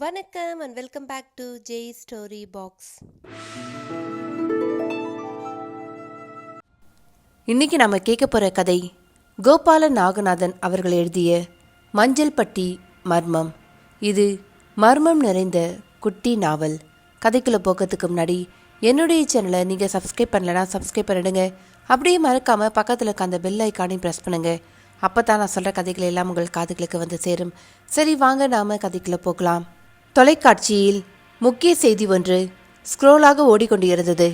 வணக்கம் and welcome back to Jai story box இன்னைக்கு நம்ம கேட்க போகிற கதை கோபால நாகநாதன் அவர்கள் எழுதிய மஞ்சள் பட்டி மர்மம். இது மர்மம் நிறைந்த குட்டி நாவல். கதைக்குள்ளே போகிறதுக்கு முன்னாடி என்னுடைய சேனலை நீங்கள் சப்ஸ்கிரைப் பண்ணலனா சப்ஸ்கிரைப் பண்ணிடுங்க. அப்படியே மறக்காமல் பக்கத்தில் இருக்க அந்த பெல் ஐக்கானையும் ப்ரெஸ் பண்ணுங்கள் அப்போ தான் நான் சொல்கிற கதைகள் எல்லாம் உங்கள் காதுகளுக்கு வந்து சேரும். சரி வாங்க நாம் கதைக்குள்ளே போகலாம். தொலைக்காட்சியில் முக்கிய செய்தி ஒன்று ஸ்க்ரோலாக ஓடிக்கொண்டிருந்தது.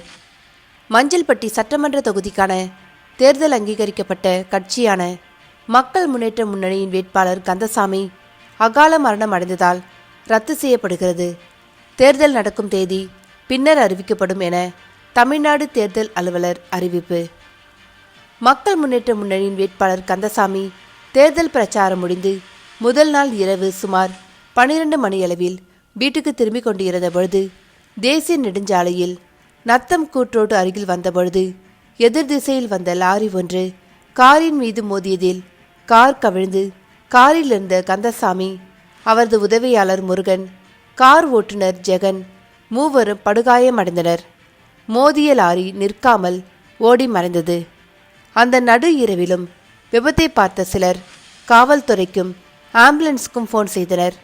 மஞ்சள்பட்டி சட்டமன்ற தொகுதிக்கான தேர்தல் அங்கீகரிக்கப்பட்ட கட்சியான மக்கள் முன்னேற்ற முன்னணியின் வேட்பாளர் கந்தசாமி அகால மரணம் அடைந்ததால் ரத்து செய்யப்படுகிறது. தேர்தல் நடக்கும் தேதி பின்னர் அறிவிக்கப்படும் என தமிழ்நாடு தேர்தல் அலுவலர் அறிவிப்பு. மக்கள் முன்னேற்ற முன்னணியின் வேட்பாளர் கந்தசாமி தேர்தல் பிரச்சாரம் முடிந்து முதல் நாள் இரவு சுமார் பனிரெண்டு மணியளவில் வீட்டுக்கு திரும்பிக் கொண்டிருந்த பொழுது தேசிய நெடுஞ்சாலையில் நத்தம் கூற்றோடு அருகில் வந்தபொழுது எதிர் திசையில் வந்த லாரி ஒன்று காரின் மீது மோதியதில் கார் கவிழ்ந்து காரில் இருந்த கந்தசாமி அவரது உதவியாளர் முருகன் கார் ஓட்டுநர் ஜெகன் மூவரும் படுகாயமடைந்தனர் மோதிய லாரி நிற்காமல் ஓடி மறைந்தது. அந்த நடு இரவிலும் விபத்தை பார்த்த சிலர் காவல்துறைக்கும் ஆம்புலன்ஸுக்கும் ஃபோன் செய்தனர்.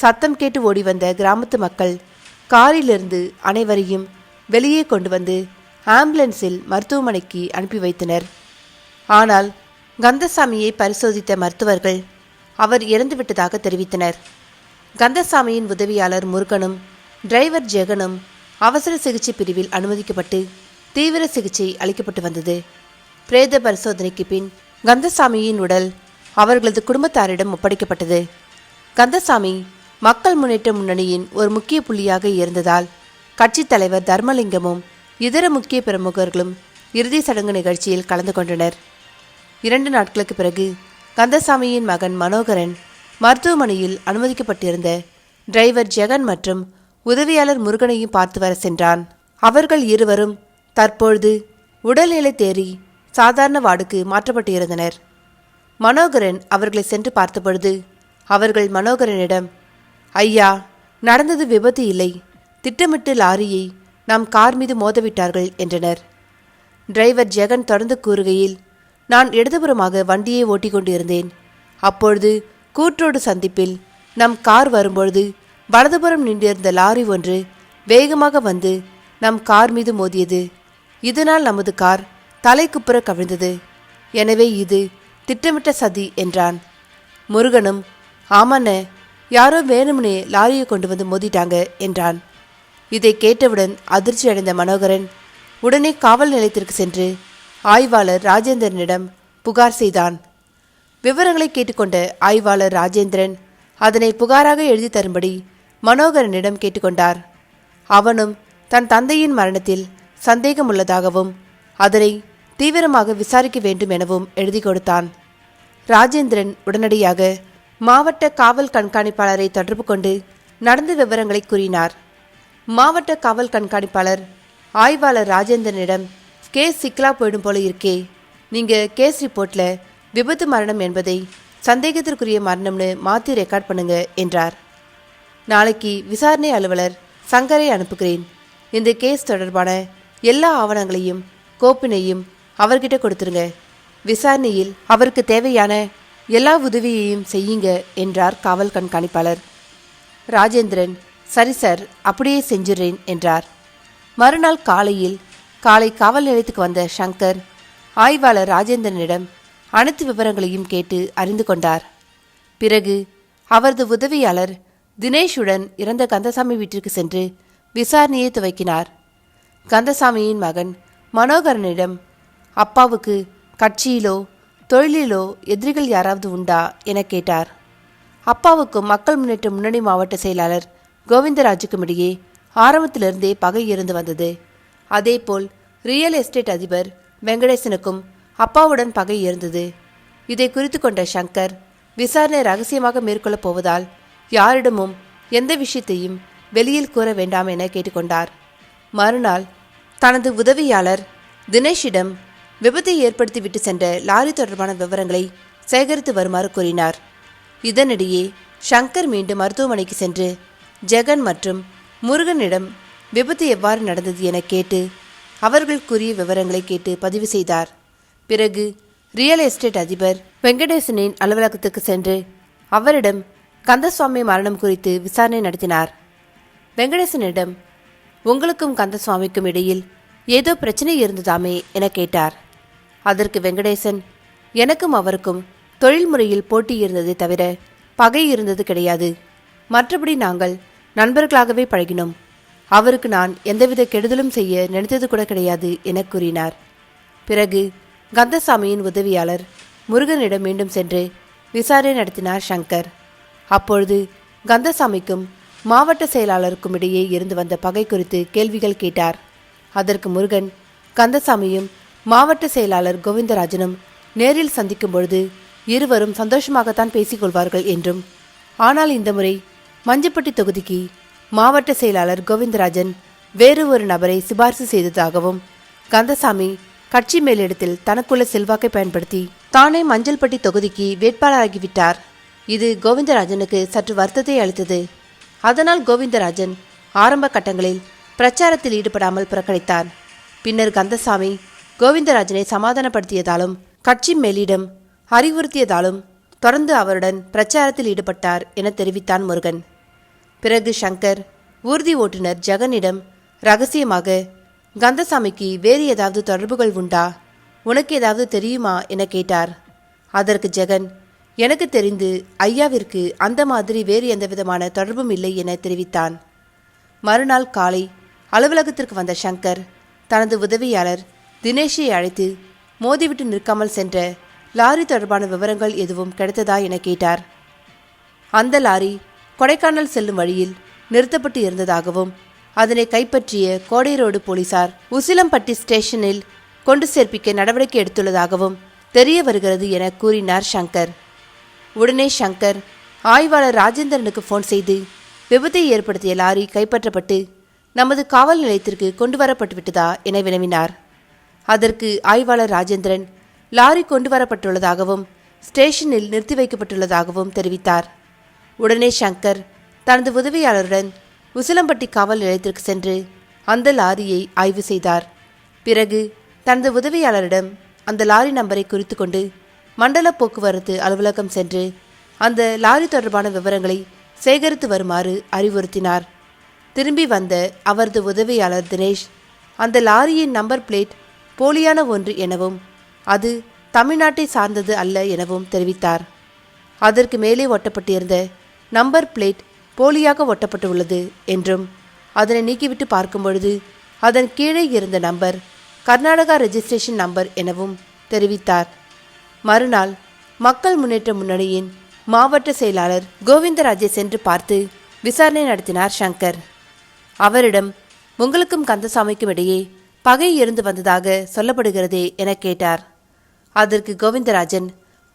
சத்தம் கேட்டு ஓடி வந்த கிராமத்து மக்கள் காரிலிருந்து அனைவரையும் வெளியே கொண்டு வந்து ஆம்புலன்ஸில் மருத்துவமனைக்கு அனுப்பி வைத்தனர். ஆனால் கந்தசாமியை பரிசோதித்த மருத்துவர்கள் அவர் இறந்துவிட்டதாக தெரிவித்தனர். கந்தசாமியின் உதவியாளர் முருகனும் டிரைவர் ஜெகனும் அவசர சிகிச்சை பிரிவில் அனுமதிக்கப்பட்டு தீவிர சிகிச்சை அளிக்கப்பட்டு வந்தது. பிரேத பரிசோதனைக்கு பின் கந்தசாமியின் உடல் அவர்களது குடும்பத்தாரிடம் ஒப்படைக்கப்பட்டது. கந்தசாமி மக்கள் முன்னேற்ற முன்னணியின் ஒரு முக்கிய புள்ளியாக இருந்ததால் கட்சித் தலைவர் தர்மலிங்கமும் இதர முக்கிய பிரமுகர்களும் இறுதி சடங்கு நிகழ்ச்சியில் கலந்து கொண்டனர். இரண்டு நாட்களுக்கு பிறகு கந்தசாமியின் மகன் மனோகரன் மருத்துவமனையில் அனுமதிக்கப்பட்டிருந்த டிரைவர் ஜெகன் மற்றும் உதவியாளர் முருகனையும் பார்த்து வர சென்றான். அவர்கள் இருவரும் தற்பொழுது உடல்நிலை தேறி சாதாரண வார்டுக்கு மாற்றப்பட்டிருந்தனர். மனோகரன் அவர்களை சென்று பார்த்தபொழுது அவர்கள் மனோகரனிடம் ஐயா நடந்தது விபத்து இல்லை. திட்டமிட்டு லாரியை நம் கார் மீது மோதவிட்டார்கள் என்றனர். டிரைவர் ஜெகன் தொடர்ந்து கூறுகையில் நான் இடதுபுறமாக வண்டியை ஓட்டிக் கொண்டிருந்தேன் அப்பொழுது கூற்றோடு சந்திப்பில் நம் கார் வரும்பொழுது வலதுபுறம் நின்றிருந்த லாரி ஒன்று வேகமாக வந்து நம் கார் மீது மோதியது. இதனால் நமது கார் தலைக்குப்புற கவிழ்ந்தது. எனவே இது திட்டமிட்ட சதி என்றான். முருகனும் ஆமாண்ணே யாரோ வேணும்னே லாரியை கொண்டு வந்து மோதிட்டாங்க என்றான். இதை கேட்டவுடன் அதிர்ச்சி அடைந்த மனோகரன் உடனே காவல் நிலையத்திற்கு சென்று ஆய்வாளர் ராஜேந்திரனிடம் புகார் செய்தான். விவரங்களை கேட்டுக்கொண்ட ஆய்வாளர் ராஜேந்திரன் அதனை புகாராக எழுதி தரும்படி மனோகரனிடம் கேட்டுக்கொண்டார். அவனும் தன் தந்தையின் மரணத்தில் சந்தேகம் உள்ளதாகவும் அதனை தீவிரமாக விசாரிக்க வேண்டும் எனவும் எழுதி கொடுத்தான். ராஜேந்திரன் உடனடியாக மாவட்ட காவல் கண்காணிப்பாளரை தொடர்பு கொண்டு நடந்த விவரங்களை கூறினார். மாவட்ட காவல் கண்காணிப்பாளர் ஆய்வாளர் ராஜேந்திரனிடம் கேஸ் சிக்கலா போயிடும் போல இருக்கே. நீங்க கேஸ் ரிப்போர்ட்ல விபத்து மரணம் என்பதை சந்தேகத்திற்குரிய மரணம்னு மாத்தி ரெக்கார்ட் பண்ணுங்க என்றார். நாளைக்கு விசாரணை அலுவலர் சங்கரை அனுப்புகிறேன். இந்த கேஸ் தொடர்பான எல்லா ஆவணங்களையும் கோப்பினையும் அவர்கிட்ட கொடுத்துருங்க. விசாரணையில் அவருக்கு தேவையான எல்லா உதவியையும் செய்யுங்க என்றார் காவல் கண்காணிப்பாளர். ராஜேந்திரன் சரி சார் அப்படியே செஞ்சிடுறேன் என்றார். மறுநாள் காலையில் காலை காவல் நிலையத்துக்கு வந்த சங்கர் ஆய்வாளர் ராஜேந்திரனிடம் அனைத்து விவரங்களையும் கேட்டு அறிந்து கொண்டார். பிறகு அவரது உதவியாளர் தினேஷுடன் இறந்த கந்தசாமி வீட்டிற்கு சென்று விசாரணையை துவக்கினார். கந்தசாமியின் மகன் மனோகரனிடம் அப்பாவுக்கு கட்சியிலோ தொழிலிலோ எதிரிகள் யாராவது உண்டா என கேட்டார். அப்பாவுக்கும் மக்கள் முன்னேற்ற முன்னணி மாவட்ட செயலாளர் கோவிந்தராஜுக்கும் இடையே ஆரம்பத்திலிருந்தே பகை இருந்து வந்தது. அதேபோல் ரியல் எஸ்டேட் அதிபர் வெங்கடேசனுக்கும் அப்பாவுடன் பகை இருந்தது. இதை குறித்து கொண்ட சங்கர் விசாரணை ரகசியமாக மேற்கொள்ளப் போவதால் யாரிடமும் எந்த விஷயத்தையும் வெளியில் கூற வேண்டாம் என கேட்டுக்கொண்டார். மறுநாள் தனது உதவியாளர் தினேஷிடம் விபத்தை ஏற்படுத்திவிட்டு சென்ற லாரி தொடர்பான விவரங்களை சேகரித்து வருமாறு கூறினார். இதனிடையே ஷங்கர் மீண்டும் மருத்துவமனைக்கு சென்று ஜெகன் மற்றும் முருகனிடம் விபத்து எவ்வாறு நடந்தது என கேட்டு அவர்கள் கூறிய விவரங்களை கேட்டு பதிவு செய்தார். பிறகு ரியல் எஸ்டேட் அதிபர் வெங்கடேசனின் அலுவலகத்துக்கு சென்று அவரிடம் கந்தசுவாமி மரணம் குறித்து விசாரணை நடத்தினார். வெங்கடேசனிடம் உங்களுக்கும் கந்தசுவாமிக்கும் இடையில் ஏதோ பிரச்சனை இருந்ததாமே என கேட்டார். அதற்கு வெங்கடேசன் எனக்கும் அவருக்கும் தொழில் முறையில் போட்டி இருந்தது தவிர பகை இருந்தது கிடையாது. மற்றபடி நாங்கள் நண்பர்களாகவே பழகினோம். அவருக்கு நான் எந்தவித கெடுதலும் செய்ய நினைத்தது கூட கிடையாது என கூறினார். பிறகு கந்தசாமியின் உதவியாளர் முருகனிடம் மீண்டும் சென்று விசாரணை நடத்தினார் சங்கர். அப்பொழுது கந்தசாமிக்கும் மாவட்ட செயலாளருக்கும் இடையே இருந்து வந்த பகை குறித்து கேள்விகள் கேட்டார். அதற்கு முருகன் கந்தசாமியும் மாவட்ட செயலாளர் கோவிந்தராஜனும் நேரில் சந்திக்கும் பொழுது இருவரும் சந்தோஷமாகத்தான் பேசிக்கொள்வார்கள் என்றும் ஆனால் இந்த முறை மஞ்சப்பட்டி தொகுதிக்கு மாவட்ட செயலாளர் கோவிந்தராஜன் வேறு ஒரு நபரை சிபாரிசு செய்ததாகவும் கந்தசாமி கட்சி மேலிடத்தில் தனக்குள்ள செல்வாக்கை பயன்படுத்தி தானே மஞ்சள்பட்டி தொகுதிக்கு வேட்பாளராகிவிட்டார். இது கோவிந்தராஜனுக்கு சற்று வருத்தத்தை அளித்தது. அதனால் கோவிந்தராஜன் ஆரம்ப கட்டங்களில் பிரச்சாரத்தில் ஈடுபடாமல் புறக்கணித்தார். பின்னர் கந்தசாமி கோவிந்தராஜனை சமாதானப்படுத்தியதாலும் கட்சி மேலிடம் அறிவுறுத்தியதாலும் தொடர்ந்து அவருடன் பிரச்சாரத்தில் ஈடுபட்டார் என தெரிவித்தான் முருகன். பிறகு சங்கர் ஊர்தி ஓட்டுநர் ஜெகனிடம் ரகசியமாக கந்தசாமிக்கு வேறு ஏதாவது தொடர்புகள் உண்டா? உனக்கு ஏதாவது தெரியுமா? என கேட்டார். அதற்கு ஜெகன் எனக்கு தெரிந்து ஐயாவிற்கு அந்த மாதிரி வேறு எந்த விதமான தொடர்பும் இல்லை என தெரிவித்தான். மறுநாள் காலை அலுவலகத்திற்கு வந்த சங்கர் தனது உதவியாளர் தினேஷை அழைத்து மோதிவிட்டு நிற்காமல் சென்ற லாரி தொடர்பான விவரங்கள் எதுவும் கிடைத்ததா என கேட்டார். அந்த லாரி கொடைக்கானல் செல்லும் வழியில் நிறுத்தப்பட்டு இருந்ததாகவும் அதனை கைப்பற்றிய கோடைரோடு போலீசார் உசிலம்பட்டி ஸ்டேஷனில் கொண்டு சேர்ப்பிக்க நடவடிக்கை எடுத்துள்ளதாகவும் தெரிய வருகிறது என கூறினார் சங்கர். உடனே சங்கர் ஆய்வாளர் ராஜேந்திரனுக்கு ஃபோன் செய்து விபத்தை ஏற்படுத்திய லாரி கைப்பற்றப்பட்டு நமது காவல் நிலையத்திற்கு கொண்டு வரப்பட்டுவிட்டதா என வினவினார். அதற்கு ஆய்வாளர் ராஜேந்திரன் லாரி கொண்டு வரப்பட்டுள்ளதாகவும் ஸ்டேஷனில் நிறுத்தி வைக்கப்பட்டுள்ளதாகவும் தெரிவித்தார். உடனே சங்கர் தனது உதவியாளருடன் உசிலம்பட்டி காவல் நிலையத்திற்கு சென்று அந்த லாரியை ஆய்வு செய்தார். பிறகு தனது உதவியாளரிடம் அந்த லாரி நம்பரை குறித்து கொண்டு மண்டல போக்குவரத்து அலுவலகம் சென்று அந்த லாரி தொடர்பான விவரங்களை சேகரித்து வருமாறு அறிவுறுத்தினார். திரும்பி வந்த அவரது உதவியாளர் தினேஷ் அந்த லாரியின் நம்பர் பிளேட் போலியான ஒன்று எனவும் அது தமிழ்நாட்டை சார்ந்தது அல்ல எனவும் தெரிவித்தார். அதற்கு மேலே ஒட்டப்பட்டிருந்த நம்பர் பிளேட் போலியாக ஒட்டப்பட்டுள்ளது என்றும் அதனை நீக்கிவிட்டு பார்க்கும்பொழுது அதன் கீழே இருந்த நம்பர் கர்நாடகா ரெஜிஸ்ட்ரேஷன் நம்பர் எனவும் தெரிவித்தார். மறுநாள் மக்கள் முன்னேற்ற முன்னணியின் மாவட்ட செயலாளர் கோவிந்தராஜை சென்று பார்த்து விசாரணை நடத்தினார் சங்கர். அவரிடம் உங்களுக்கும் கந்தசாமிக்கும் இடையே பகை இருந்து வந்ததாக சொல்லப்படுகிறதே என கேட்டார். அதற்கு கோவிந்தராஜன்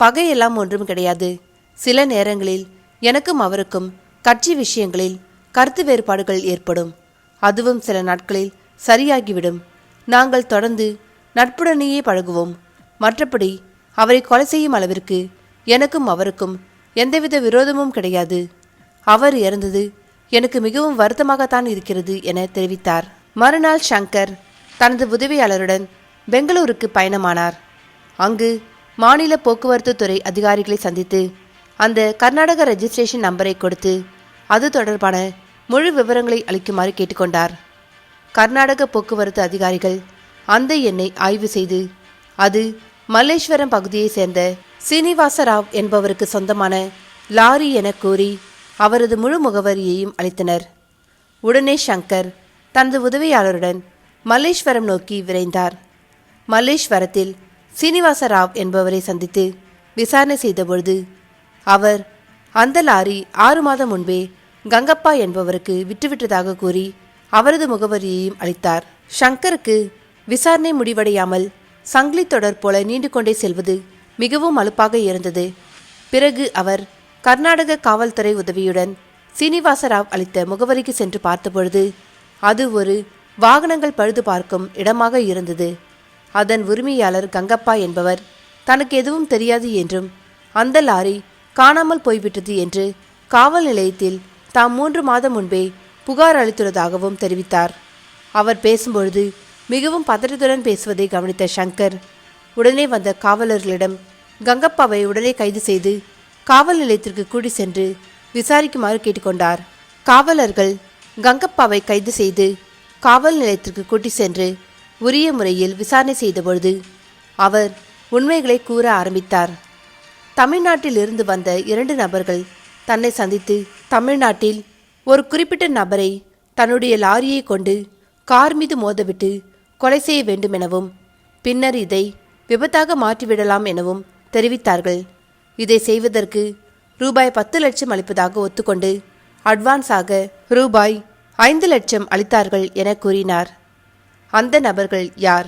பகையெல்லாம் ஒன்றும் கிடையாது. சில நேரங்களில் எனக்கும் அவருக்கும் கட்சி விஷயங்களில் கருத்து வேறுபாடுகள் ஏற்படும். அதுவும் சில நாட்களில் சரியாகிவிடும். நாங்கள் தொடர்ந்து நட்புடனேயே பழகுவோம். மற்றபடி அவரை கொலை செய்யும் அளவிற்கு எனக்கும் அவருக்கும் எந்தவித விரோதமும் கிடையாது. அவர் இறந்தது எனக்கு மிகவும் வருத்தமாகத்தான் இருக்கிறது என தெரிவித்தார். மறுநாள் சங்கர் தனது உதவியாளருடன் பெங்களூருக்கு பயணமானார். அங்கு மாநில போக்குவரத்து துறை அதிகாரிகளை சந்தித்து அந்த கர்நாடக ரெஜிஸ்ட்ரேஷன் நம்பரை கொடுத்து அது தொடர்பான முழு விவரங்களை அளிக்குமாறு கேட்டுக்கொண்டார். கர்நாடக போக்குவரத்து அதிகாரிகள் அந்த எண்ணை ஆய்வு செய்து அது மல்லேஸ்வரம் பகுதியைச் சேர்ந்த சீனிவாச ராவ் என்பவருக்கு சொந்தமான லாரி என கூறி அவரது முழு முகவரியையும் அளித்தனர். உடனே சங்கர் தனது உதவியாளருடன் மல்லேஸ்வரம் நோக்கி விரைந்தார். மல்லேஸ்வரத்தில் சீனிவாச ராவ் என்பவரை சந்தித்து விசாரணை செய்தபொழுது அவர் அந்த லாரி ஆறு மாதம் முன்பே கங்கப்பா என்பவருக்கு விட்டுவிட்டதாக கூறி அவரது முகவரியையும் அளித்தார். ஷங்கருக்கு விசாரணை முடிவடையாமல் சங்கிலி தொடர் போல நீண்டு கொண்டே செல்வது மிகவும் அலுப்பாக இருந்தது. பிறகு அவர் கர்நாடக காவல்துறை உதவியுடன் சீனிவாசராவ் அளித்த முகவரிக்கு சென்று பார்த்தபொழுது அது ஒரு வாகனங்கள் பழுது பார்க்கும் இடமாக இருந்தது. அதன் உரிமையாளர் கங்கப்பா என்பவர் தனக்கு எதுவும் தெரியாது என்றும் அந்த லாரி காணாமல் போய்விட்டது என்று காவல் நிலையத்தில் தாம் மூன்று மாதம் முன்பே புகார் அளித்துள்ளதாகவும் தெரிவித்தார். அவர் பேசும்பொழுது மிகவும் பதற்றத்துடன் பேசுவதை கவனித்த சங்கர் உடனே வந்த காவலர்களிடம் கங்கப்பாவை உடனே கைது செய்து காவல் நிலையத்திற்கு கூடி சென்று விசாரிக்குமாறு கேட்டுக்கொண்டார். காவலர்கள் கங்கப்பாவை கைது செய்து காவல் நிலையத்திற்கு கூட்டி சென்று உரிய முறையில் விசாரணை செய்தபொழுது அவர் உண்மைகளை கூற ஆரம்பித்தார். தமிழ்நாட்டில் இருந்து வந்த இரண்டு நபர்கள் தன்னை சந்தித்து தமிழ்நாட்டில் ஒரு குறிப்பிட்ட நபரை தன்னுடைய லாரியை கொண்டு கார் மீது மோதவிட்டு கொலை செய்ய வேண்டும் எனவும் பின்னர் இதை விபத்தாக மாற்றிவிடலாம் எனவும் தெரிவித்தார்கள். இதை செய்வதற்கு ரூபாய் பத்து லட்சம் அளிப்பதாக ஒத்துக்கொண்டு அட்வான்ஸாக ரூபாய் ஐந்து லட்சம் அளித்தார்கள் என கூறினார். அந்த நபர்கள் யார்?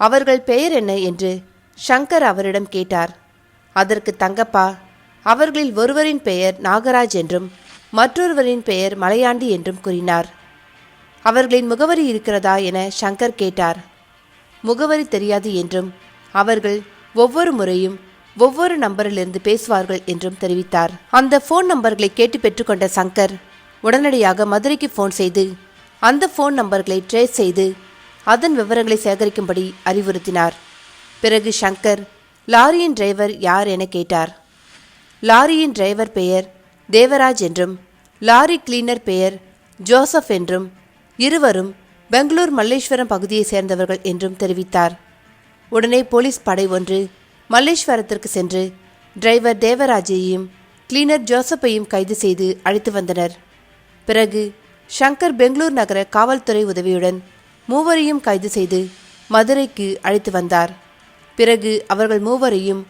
அவர்கள் பெயர் என்ன என்று ஷங்கர் அவரிடம் கேட்டார். அதற்கு தங்கப்பா அவர்களில் ஒருவரின் பெயர் நாகராஜ் என்றும் மற்றொருவரின் பெயர் மலையாண்டி என்றும் கூறினார். அவர்களின் முகவரி இருக்கிறதா என ஷங்கர் கேட்டார். முகவரி தெரியாது என்றும் அவர்கள் ஒவ்வொரு முறையும் ஒவ்வொரு நம்பரிலிருந்து பேசுவார்கள் என்றும் தெரிவித்தார். அந்த ஃபோன் நம்பர்களை கேட்டு பெற்றுக்கொண்ட சங்கர் உடனடியாக மதுரைக்கு ஃபோன் செய்து அந்த ஃபோன் நம்பர்களை ட்ரேஸ் செய்து அதன் விவரங்களை சேகரிக்கும்படி அறிவுறுத்தினார். பிறகு ஷங்கர் லாரியின் டிரைவர் யார் என கேட்டார். லாரியின் டிரைவர் பெயர் தேவராஜ் என்றும் லாரி கிளீனர் பெயர் ஜோசப் என்றும் இருவரும் பெங்களூர் மல்லேஸ்வரம் பகுதியைச் சேர்ந்தவர்கள் என்றும் தெரிவித்தார். உடனே போலீஸ் படை ஒன்று மல்லேஸ்வரத்திற்கு சென்று டிரைவர் தேவராஜையும் கிளீனர் ஜோசப்பையும் கைது செய்து அழைத்து வந்தனர். பிறகு ஷங்கர் பெங்களூர் நகர காவல்துறை உதவியுடன் மூவரையும் கைது செய்து மதுரைக்கு அழைத்து வந்தார். பிறகு அவர்கள் மூவரையும்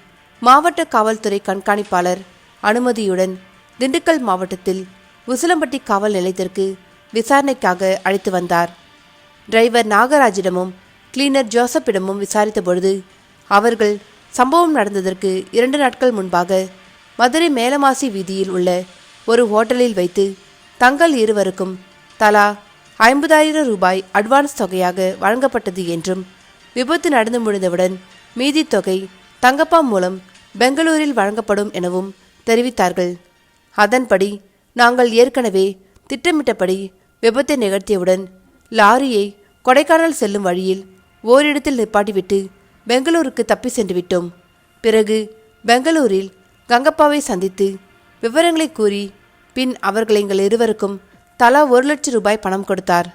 மாவட்ட காவல்துறை கண்காணிப்பாளர் அனுமதியுடன் திண்டுக்கல் மாவட்டத்தில் உசிலம்பட்டி காவல் நிலையத்திற்கு விசாரணைக்காக அழைத்து வந்தார். டிரைவர் நாகராஜிடமும் கிளீனர் ஜோசப்பிடமும் விசாரித்த பொழுது அவர்கள் சம்பவம் நடந்ததற்கு இரண்டு நாட்கள் முன்பாக மதுரை மேலமாசி வீதியில் உள்ள ஒரு ஹோட்டலில் வைத்து தங்கள் இருவருக்கும் தலா ஐம்பதாயிரம் ரூபாய் அட்வான்ஸ் தொகையாக வழங்கப்பட்டது என்றும் விபத்து நடந்து முடிந்தவுடன் மீதி தொகை தங்கப்பா மூலம் பெங்களூரில் வழங்கப்படும் எனவும் தெரிவித்தார்கள். அதன்படி நாங்கள் ஏற்கனவே திட்டமிட்டபடி விபத்தை நிகழ்த்தியவுடன் லாரியை கொடைக்கானல் செல்லும் வழியில் ஓரிடத்தில் நிப்பாட்டிவிட்டு பெங்களூருக்கு தப்பி சென்று விட்டோம். பிறகு பெங்களூரில் கங்கப்பாவை சந்தித்து விவரங்களை கூறி பின் அவர்கள் எங்கள் இருவருக்கும் தலா ஒரு லட்சம் ரூபாய் பணம் கொடுத்தார்.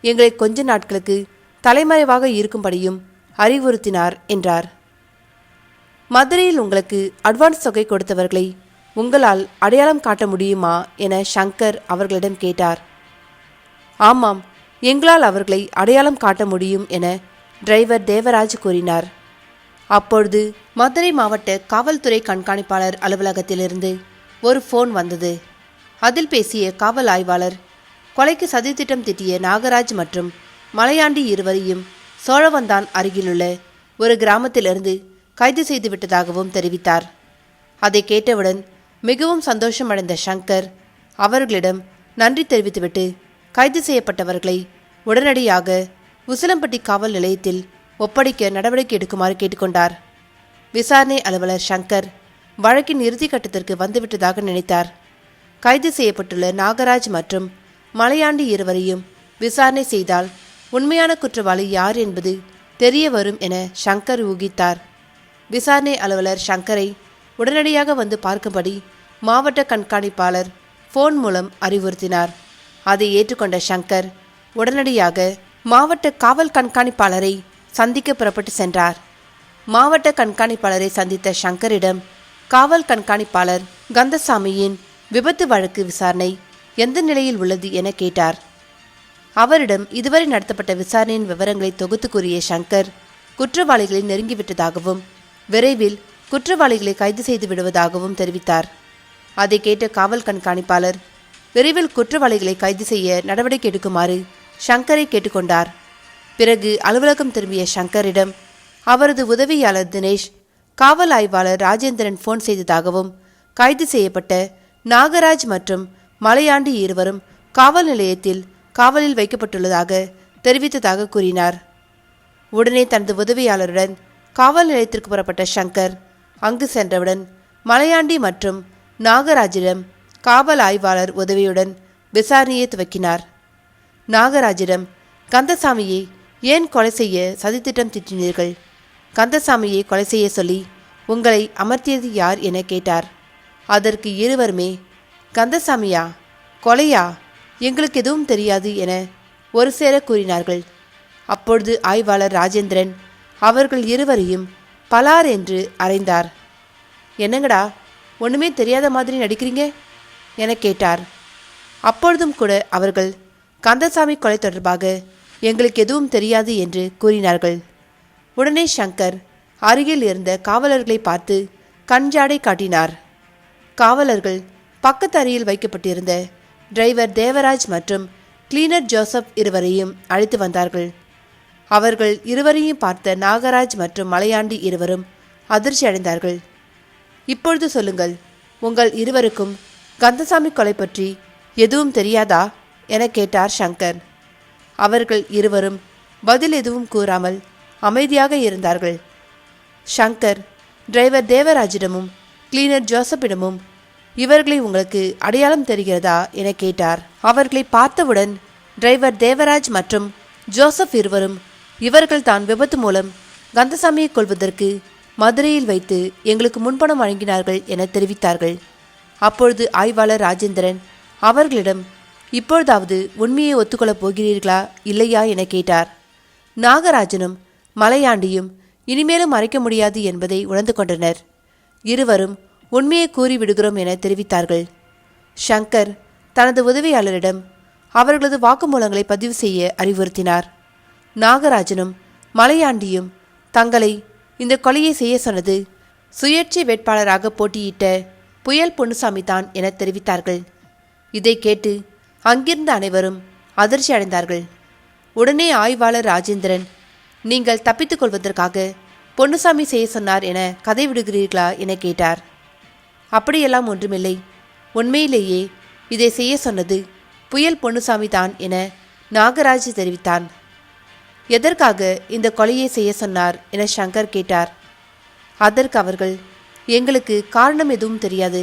எங்களை கொஞ்ச நாட்களுக்கு தலைமறைவாக இருக்கும்படியும் அறிவுறுத்தினார் என்றார். மதுரையில் உங்களுக்கு அட்வான்ஸ் தொகை கொடுத்தவர்களை உங்களால் அடையாளம் காட்ட முடியுமா என ஷங்கர் அவர்களிடம் கேட்டார். ஆமாம் எங்களால் அவர்களை அடையாளம் காட்ட முடியும் என டிரைவர் தேவராஜ் கூறினார். அப்பொழுது மதுரை மாவட்ட காவல்துறை கண்காணிப்பாளர் அலுவலகத்திலிருந்து ஒரு ஃபோன் வந்தது. அதில் பேசிய காவல் ஆய்வாளர் கொலைக்கு சதித்திட்டம் திட்டிய நாகராஜ் மற்றும் மலையாண்டி இருவரையும் சோழவந்தான் அருகிலுள்ள ஒரு கிராமத்திலிருந்து கைது செய்து விட்டதாகவும் தெரிவித்தார். அதை கேட்டவுடன் மிகவும் சந்தோஷமடைந்த ஷங்கர் அவர்களிடம் நன்றி தெரிவித்துவிட்டு கைது செய்யப்பட்டவர்களை உடனடியாக உசிலம்பட்டி காவல் நிலையத்தில் ஒப்படைக்க நடவடிக்கை எடுக்குமாறு கேட்டுக்கொண்டார். விசாரணை அலுவலர் சங்கர் வழக்கின் இறுதி கட்டத்திற்கு வந்துவிட்டதாக நினைத்தார். கைது செய்யப்பட்டுள்ள நாகராஜ் மற்றும் மலையாண்டி இருவரையும் விசாரணை செய்தால் உண்மையான குற்றவாளி யார் என்பது தெரிய வரும் என ஷங்கர் ஊகித்தார். விசாரணை அலுவலர் ஷங்கரை உடனடியாக வந்து பார்க்கும்படி மாவட்ட கண்காணிப்பாளர் ஃபோன் மூலம் அறிவுறுத்தினார். அதை ஏற்றுக்கொண்ட ஷங்கர் உடனடியாக மாவட்ட காவல் கண்காணிப்பாளரை சந்திக்க புறப்பட்டு சென்றார். மாவட்ட கண்காணிப்பாளரை சந்தித்த ஷங்கரிடம் காவல் கண்காணிப்பாளர் கந்தசாமியின் விபத்து வழக்கு விசாரணை எந்த நிலையில் உள்ளது என கேட்டார். அவரிடம் இதுவரை நடத்தப்பட்ட விசாரணையின் விவரங்களை தொகுத்து கூறிய ஷங்கர் குற்றவாளிகளை நெருங்கிவிட்டதாகவும் விரைவில் குற்றவாளிகளை கைது செய்து விடுவதாகவும் தெரிவித்தார். அதை கேட்ட காவல் கண்காணிப்பாளர் விரைவில் குற்றவாளிகளை கைது செய்ய நடவடிக்கை எடுக்குமாறு ஷங்கரை கேட்டுக்கொண்டார். பிறகு அலுவலகம் திரும்பிய ஷங்கரிடம் அவரது உதவியாளர் தினேஷ் காவல் ஆய்வாளர் ராஜேந்திரன் ஃபோன் செய்ததாகவும் கைது செய்யப்பட்ட நாகராஜ் மற்றும் மலையாண்டி இருவரும் காவல் நிலையத்தில் காவலில் வைக்கப்பட்டுள்ளதாக தெரிவித்ததாக கூறினார். உடனே தனது உதவியாளருடன் காவல் நிலையத்திற்கு புறப்பட்ட சங்கர் அங்கு சென்றவுடன் மலையாண்டி மற்றும் நாகராஜிடம் காவல் ஆய்வாளர் உதவியுடன் விசாரணையை துவக்கினார். நாகராஜிடம் கந்தசாமியை ஏன் கொலை செய்ய சதித்திட்டம் திட்டினீர்கள்? கந்தசாமியை கொலை செய்ய சொல்லி உங்களை அமர்த்தியது யார்? என கேட்டார். அதற்கு இருவருமே கந்தசாமியா கொலையா? எங்களுக்கு எதுவும் தெரியாது என ஒரு சேர கூறினார்கள். அப்பொழுது ஆய்வாளர் ராஜேந்திரன் அவர்கள் இருவரையும் பலார் என்று அறைந்தார். என்னங்கடா ஒன்றுமே தெரியாத மாதிரி நடிக்கிறீங்க? என கேட்டார். அப்பொழுதும் கூட அவர்கள் கந்தசாமி கொலை தொடர்பாக எங்களுக்கு எதுவும் தெரியாது என்று கூறினார்கள். உடனே சங்கர் அருகில் இருந்த காவலர்களை பார்த்து கஞ்சாடை காட்டினார். காவலர்கள் பக்கத்து அறையில் வைக்கப்பட்டிருந்த டிரைவர் தேவராஜ் மற்றும் கிளீனர் ஜோசப் இருவரையும் அழைத்து வந்தார்கள். அவர்கள் இருவரையும் பார்த்த நாகராஜ் மற்றும் மலையாண்டி இருவரும் அதிர்ச்சி அடைந்தார்கள். இப்பொழுது சொல்லுங்கள் உங்கள் இருவருக்கும் கந்தசாமி கொலை பற்றி எதுவும் தெரியாதா? என கேட்டார் சங்கர். அவர்கள் இருவரும் பதில் எதுவும் கூறாமல் அமைதியாக இருந்தார்கள். ஷங்கர் டிரைவர் தேவராஜிடமும் கிளீனர் ஜோசப்பிடமும் இவர்களை உங்களுக்கு அடையாளம் தெரிகிறதா? என கேட்டார். அவர்களை பார்த்தவுடன் டிரைவர் தேவராஜ் மற்றும் ஜோசப் இருவரும் இவர்கள் தான் விபத்து மூலம் கந்தசாமியை கொள்வதற்கு மதுரையில் வைத்து எங்களுக்கு முன்பணம் வழங்கினார்கள் என தெரிவித்தார்கள். அப்பொழுது ஆய்வாளர் ராஜேந்திரன் அவர்களிடம் இப்பொழுதாவது உண்மையை ஒத்துக்கொள்ளப் போகிறீர்களா இல்லையா? என கேட்டார். நாகராஜனும் மலையாண்டியும் இனிமேலும் மறைக்க முடியாது என்பதை உணர்ந்து கொண்டனர். இருவரும் உண்மையை கூறிவிடுகிறோம் என தெரிவித்தார்கள். ஷங்கர் தனது உதவியாளரிடம் அவர்களது வாக்குமூலங்களை பதிவு செய்ய அறிவுறுத்தினார். நாகராஜனும் மலையாண்டியும் தங்களை இந்த கொலையை செய்ய சொன்னது சுயேட்சை வேட்பாளராக போட்டியிட்ட புயல் பொன்னுசாமி தான் என தெரிவித்தார்கள். இதை கேட்டு அங்கிருந்த அனைவரும் அதிர்ச்சி அடைந்தார்கள். உடனே ஆய்வாளர் ராஜேந்திரன் நீங்கள் தப்பித்துக் கொள்வதற்காக பொன்னுசாமி செய்ய சொன்னார் என கதை விடுகிறீர்களா? என கேட்டார். அப்படியெல்லாம் ஒன்றுமில்லை. உண்மையிலேயே இதை செய்ய சொன்னது புயல் பொன்னுசாமி தான் என நாகராஜ் தெரிவித்தான். எதற்காக இந்த கொலையை செய்ய சொன்னார் என சங்கர் கேட்டார். அதற்கு அவர்கள் எங்களுக்கு காரணம் எதுவும் தெரியாது.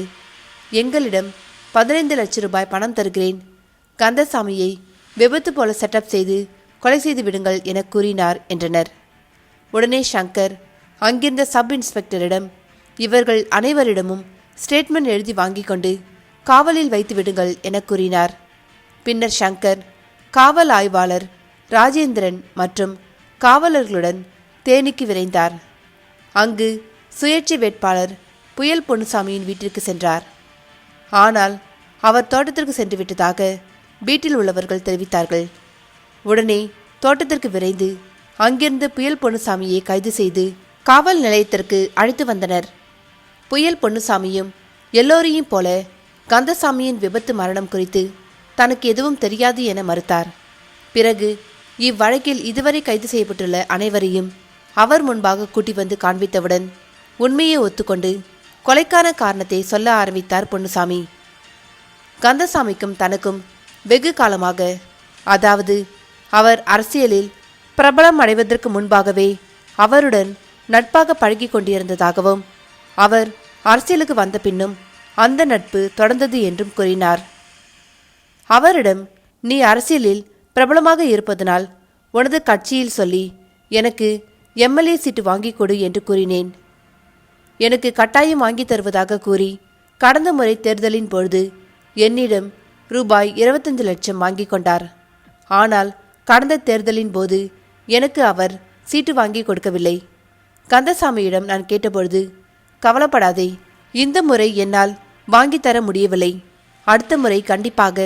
எங்களிடம் பதினைந்து லட்சம் ரூபாய் பணம் தருகிறேன். கந்தசாமியை விபத்து போல செட்டப் செய்து கொலை செய்து விடுங்கள் என கூறினார் என்றனர். உடனே சங்கர் அங்கிருந்த சப் இன்ஸ்பெக்டரிடம் இவர்கள் அனைவரிடமும் ஸ்டேட்மெண்ட் எழுதி வாங்கி கொண்டு காவலில் வைத்து விடுங்கள் என கூறினார். பின்னர் சங்கர் காவல் ஆய்வாளர் ராஜேந்திரன் மற்றும் காவலர்களுடன் தேனிக்கு விரைந்தார். அங்கு சுயேட்சை வேட்பாளர் புயல் பொன்னுசாமியின் வீட்டிற்கு சென்றார். ஆனால் அவர் தோட்டத்திற்கு சென்று விட்டதாக வீட்டில் உள்ளவர்கள் தெரிவித்தார்கள். உடனே தோட்டத்திற்கு விரைந்து அங்கிருந்து புயல் பொன்னுசாமியை கைது செய்து காவல் நிலையத்திற்கு அழைத்து வந்தனர். புயல் பொன்னுசாமியும் எல்லோரையும் போல கந்தசாமியின் விபத்து மரணம் குறித்து தனக்கு எதுவும் தெரியாது என மறுத்தார். பிறகு இவ்வழக்கில் இதுவரை கைது செய்யப்பட்டுள்ள அனைவரையும் அவர் முன்பாக கூட்டி வந்து காண்பித்தவுடன் உண்மையை ஒத்துக்கொண்டு கொலைக்கான காரணத்தை சொல்ல ஆரம்பித்தார் பொன்னுசாமி. கந்தசாமிக்கும் தனக்கும் வெகு காலமாக அதாவது அவர் அரசியலில் பிரபலம் அடைவதற்கு முன்பாகவே அவருடன் நட்பாக பழகி கொண்டிருந்ததாகவும் அவர் அரசியலுக்கு வந்த பின்னும் அந்த நட்பு தொடர்ந்தது என்றும் கூறினார். அவரிடம் நீ அரசியலில் பிரபலமாக இருப்பதனால் உனது கட்சியில் சொல்லி எனக்கு எம்எல்ஏ சீட்டு வாங்கி கொடு என்று கூறினேன். எனக்கு கட்டாயம் வாங்கித் தருவதாக கூறி கடந்த முறை தேர்தலின் பொழுது என்னிடம் ரூபாய் இருபத்தஞ்சு லட்சம் வாங்கிக் கொண்டார். ஆனால் கடந்த தேர்தலின் போது எனக்கு அவர் சீட்டு வாங்கி கொடுக்கவில்லை. கந்தசாமியிடம் நான் கேட்டபொழுது கவலைப்படாதே. இந்த முறை என்னால் வாங்கித்தர முடியவில்லை. அடுத்த முறை கண்டிப்பாக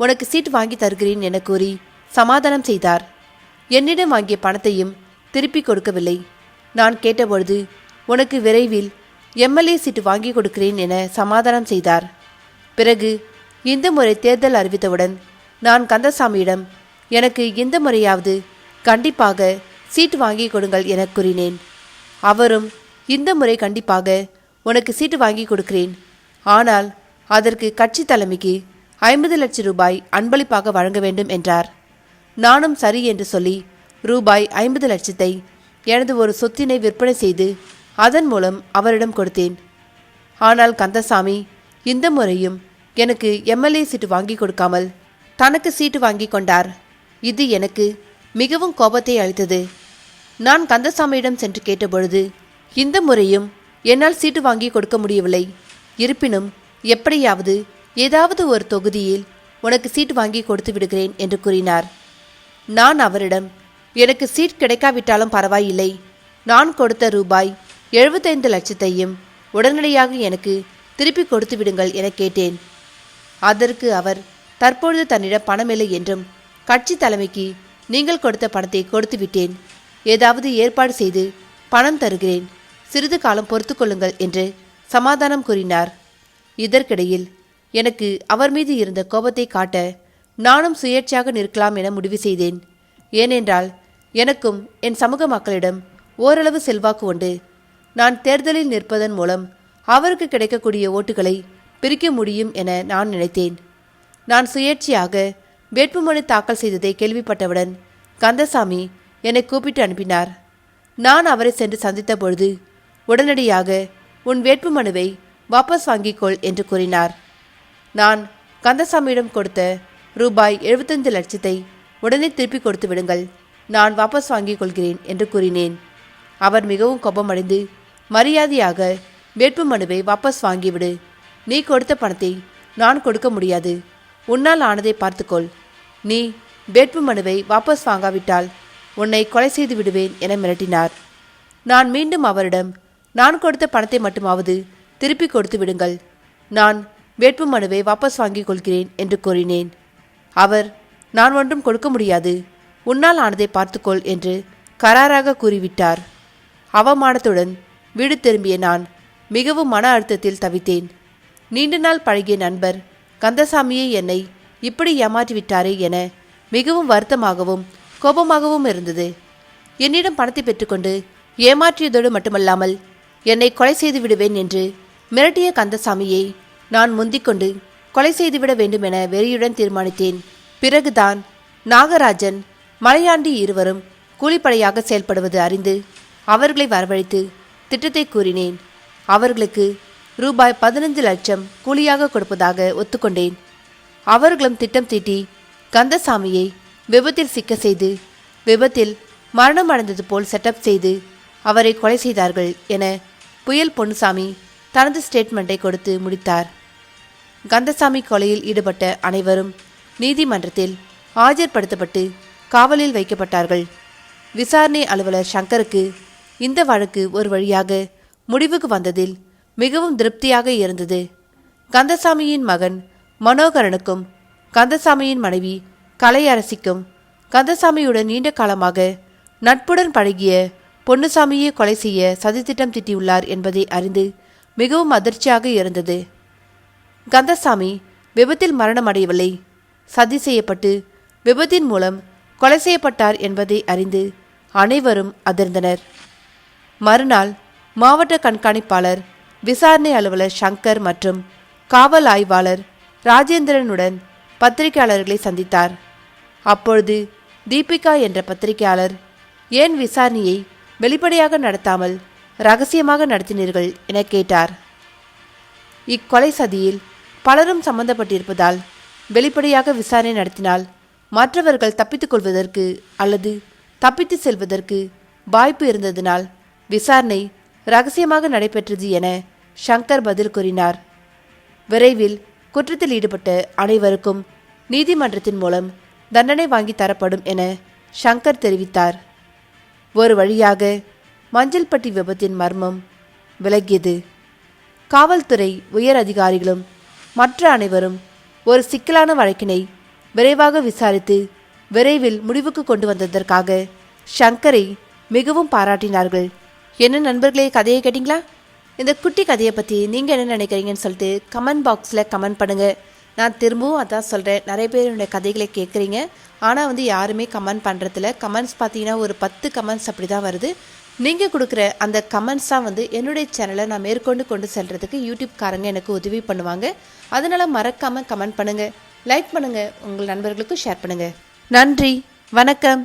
உனக்கு சீட் வாங்கி தருகிறேன் என கூறி சமாதானம் செய்தார். என்னிடம் வாங்கிய பணத்தையும் திருப்பி கொடுக்கவில்லை. நான் கேட்டபொழுது உனக்கு விரைவில் எம்எல்ஏ சீட்டு வாங்கி கொடுக்கிறேன் என சமாதானம் செய்தார். பிறகு இந்த முறை தேர்தல் அறிவித்தவுடன் நான் கந்தசாமியிடம் எனக்கு இந்த முறையாவது கண்டிப்பாக சீட் வாங்கி கொடுங்கள் என கூறினேன். அவரும் இந்த முறை கண்டிப்பாக உனக்கு சீட்டு வாங்கி கொடுக்கிறேன். ஆனால் அதற்கு கட்சி தலைமைக்கு ஐம்பது லட்சம் ரூபாய் அன்பளிப்பாக வழங்க வேண்டும் என்றார். நானும் சரி என்று சொல்லி ரூபாய் ஐம்பது லட்சத்தை எனது ஒரு சொத்தினை விற்பனை செய்து அதன் மூலம் அவரிடம் கொடுத்தேன். ஆனால் கந்தசாமி இந்த முறையும் எனக்கு எம்எல்ஏ சீட்டு வாங்கி கொடுக்காமல் தனக்கு சீட்டு வாங்கி கொண்டார். இது எனக்கு மிகவும் கோபத்தை அளித்தது. நான் கந்தசாமியிடம் சென்று கேட்டபொழுது இந்த முறையும் என்னால் சீட்டு வாங்கி கொடுக்க முடியவில்லை. இருப்பினும் எப்படியாவது ஏதாவது ஒரு தொகுதியில் உனக்கு சீட் வாங்கி கொடுத்து விடுகிறேன் என்று கூறினார். நான் அவரிடம் எனக்கு சீட் கிடைக்காவிட்டாலும் பரவாயில்லை. நான் கொடுத்த ரூபாய் எழுபத்தைந்து லட்சத்தையும் உடனடியாக எனக்கு திருப்பி கொடுத்து விடுங்கள் என கேட்டேன். அதற்கு அவர் தற்பொழுது தன்னிடம் பணமில்லை என்றும் கட்சி தலைமைக்கு நீங்கள் கொடுத்த பணத்தை கொடுத்து விட்டேன். ஏதாவது ஏற்பாடு செய்து பணம் தருகிறேன் சிறிது காலம் பொறுத்து கொள்ளுங்கள் என்று சமாதானம் கூறினார். இதற்கிடையில் எனக்கு அவர் மீது இருந்த கோபத்தை காட்ட நானும் சுயேட்சையாக நிற்கலாம் என முடிவு செய்தேன். ஏனென்றால் எனக்கும் என் சமூக மக்களிடம் ஓரளவு செல்வாக்கு உண்டு. நான் தேர்தலில் நிற்பதன் மூலம் அவருக்கு கிடைக்கக்கூடிய ஓட்டுகளை பிரிக்க முடியும் என நான் நினைத்தேன். நான் சுயேட்சையாக வேட்புமனு தாக்கல் செய்ததை கேள்விப்பட்டவுடன் கந்தசாமி என்னை கூப்பிட்டு அனுப்பினார். நான் அவரை சென்று சந்தித்த பொழுது உடனடியாக உன் வேட்புமனுவை வாபஸ் வாங்கிக்கொள் என்று கூறினார். நான் கந்தசாமியிடம் கொடுத்த ரூபாய் எழுபத்தைந்து லட்சத்தை உடனே திருப்பி கொடுத்து விடுங்கள். நான் வாபஸ் வாங்கிக் கொள்கிறேன் என்று கூறினேன். அவர் மிகவும் கோபமடைந்து மரியாதையாக வேட்புமனுவை வாபஸ் வாங்கிவிடு. நீ கொடுத்த பணத்தை நான் கொடுக்க முடியாது. உன்னால் ஆனதை பார்த்துக்கொள். நீ வேட்புமனுவை வாபஸ் வாங்காவிட்டால் உன்னை கொலை செய்து விடுவேன் என மிரட்டினார். நான் மீண்டும் அவரிடம் நான் கொடுத்த பணத்தை மட்டுமாவது திருப்பி கொடுத்து விடுங்கள். நான் வேட்புமனுவை வாபஸ் வாங்கிக் கொள்கிறேன் என்று கூறினேன். அவர் நான் ஒன்றும் கொடுக்க முடியாது. உன்னால் ஆனதை பார்த்துக்கொள் என்று கராராக கூறிவிட்டார். அவமானத்துடன் வீடு திரும்பிய நான் மிகவும் மன அழுத்தத்தில் தவித்தேன். நீண்ட நாள் பழகிய நண்பர் கந்தசாமியை என்னை இப்படி ஏமாற்றிவிட்டாரே என மிகவும் வருத்தமாகவும் கோபமாகவும் இருந்தது. என்னிடம் பணத்தை பெற்றுக்கொண்டு ஏமாற்றியதோடு மட்டுமல்லாமல் என்னை கொலை செய்து விடுவேன் என்று மிரட்டிய கந்தசாமியை நான் முந்திக்கொண்டு கொலை செய்துவிட வேண்டும் என வெறியுடன் தீர்மானித்தேன். பிறகுதான் நாகராஜன் மலையாண்டி இருவரும் கூலிப்படையாக செயல்படுவது அறிந்து அவர்களை வரவழைத்து திட்டத்தை கூறினேன். அவர்களுக்கு ரூபாய் பதினைந்து லட்சம் கூலியாக கொடுப்பதாக ஒத்துக்கொண்டேன். அவர்களும் திட்டம் தீட்டி கந்தசாமியை விபத்தில் சிக்க செய்து விபத்தில் மரணம் அடைந்தது போல் செட்டப் செய்து அவரை கொலை செய்தார்கள் என புயல் பொன்னுசாமி தனது ஸ்டேட்மெண்ட்டை கொடுத்து முடித்தார். கந்தசாமி கொலையில் ஈடுபட்ட அனைவரும் நீதிமன்றத்தில் ஆஜர்படுத்தப்பட்டு காவலில் வைக்கப்பட்டார்கள். விசாரணை அலுவலர் சங்கருக்கு இந்த வழக்கு ஒரு வழியாக முடிவுக்கு வந்ததில் மிகவும் திருப்தியாக இருந்தது. கந்தசாமியின் மகன் மனோகரனுக்கும் கந்தசாமியின் மனைவி கலையரசிக்கும் கந்தசாமியுடன் நீண்ட காலமாக நட்புடன் பழகிய பொன்னுசாமியை கொலை செய்ய சதித்திட்டம் திட்டியுள்ளார் என்பதை அறிந்து மிகவும் அதிர்ச்சியாக இருந்தது. கந்தசாமி விபத்தில் மரணமடையவில்லை. சதி செய்யப்பட்டு விபத்தின் மூலம் கொலை செய்யப்பட்டார் என்பதை அறிந்து அனைவரும் அதிர்ந்தனர். மறுநாள் மாவட்ட கண்காணிப்பாளர் விசாரணை அலுவலர் சங்கர் மற்றும் காவல் ஆய்வாளர் ராஜேந்திரனுடன் பத்திரிகையாளர்களை சந்தித்தார். அப்பொழுது தீபிகா என்ற பத்திரிகையாளர் ஏன் விசாரணையை வெளிப்படையாக நடத்தாமல் ரகசியமாக நடத்தினீர்கள் என கேட்டார். இக்கொலை சதியில் பலரும் சம்பந்தப்பட்டிருப்பதால் வெளிப்படையாக விசாரணை நடத்தினால் மற்றவர்கள் தப்பித்துக் கொள்வதற்கு அல்லது தப்பித்து செல்வதற்கு வாய்ப்பு இருந்ததினால் விசாரணை ரகசியமாக நடைபெற்றது என ஷங்கர் பதில் கூறினார். விரைவில் குற்றத்தில் ஈடுபட்ட அனைவருக்கும் நீதிமன்றத்தின் மூலம் தண்டனை வாங்கி தரப்படும் என ஷங்கர் தெரிவித்தார். ஒரு வழியாக மஞ்சள்பட்டி விபத்தின் மர்மம் விலகியது. காவல்துறை உயர் அதிகாரிகளும் மற்ற அனைவரும் ஒரு சிக்கலான வழக்கினை விரைவாக விசாரித்து விரைவில் முடிவுக்கு கொண்டு வந்ததற்காக ஷங்கரை மிகவும் பாராட்டினார்கள். என்ன நண்பர்களே கதையை கேட்டிங்களா? இந்த குட்டி கதையை பற்றி நீங்கள் என்ன நினைக்கிறீங்கன்னு சொல்லிட்டு கமெண்ட் பாக்ஸில் கமெண்ட் பண்ணுங்கள் நான் திரும்பவும் அதான் சொல்கிறேன் நிறைய பேர் என்னுடைய கதைகளை கேட்குறீங்க. ஆனால் வந்து யாருமே கமெண்ட் பண்ணுறதில்ல கமெண்ட்ஸ் பார்த்தீங்கன்னா ஒரு பத்து கமெண்ட்ஸ் அப்படி தான் வருது. நீங்கள் கொடுக்குற அந்த கமெண்ட்ஸ் தான் வந்து என்னுடைய சேனலை நான் மேற்கொண்டு கொண்டு செல்கிறதுக்கு யூடியூப்காரங்க எனக்கு உதவி பண்ணுவாங்க. அதனால் மறக்காமல் கமெண்ட் பண்ணுங்கள் லைக் பண்ணுங்கள் உங்கள் நண்பர்களுக்கும் ஷேர் பண்ணுங்கள் நன்றி. வணக்கம்.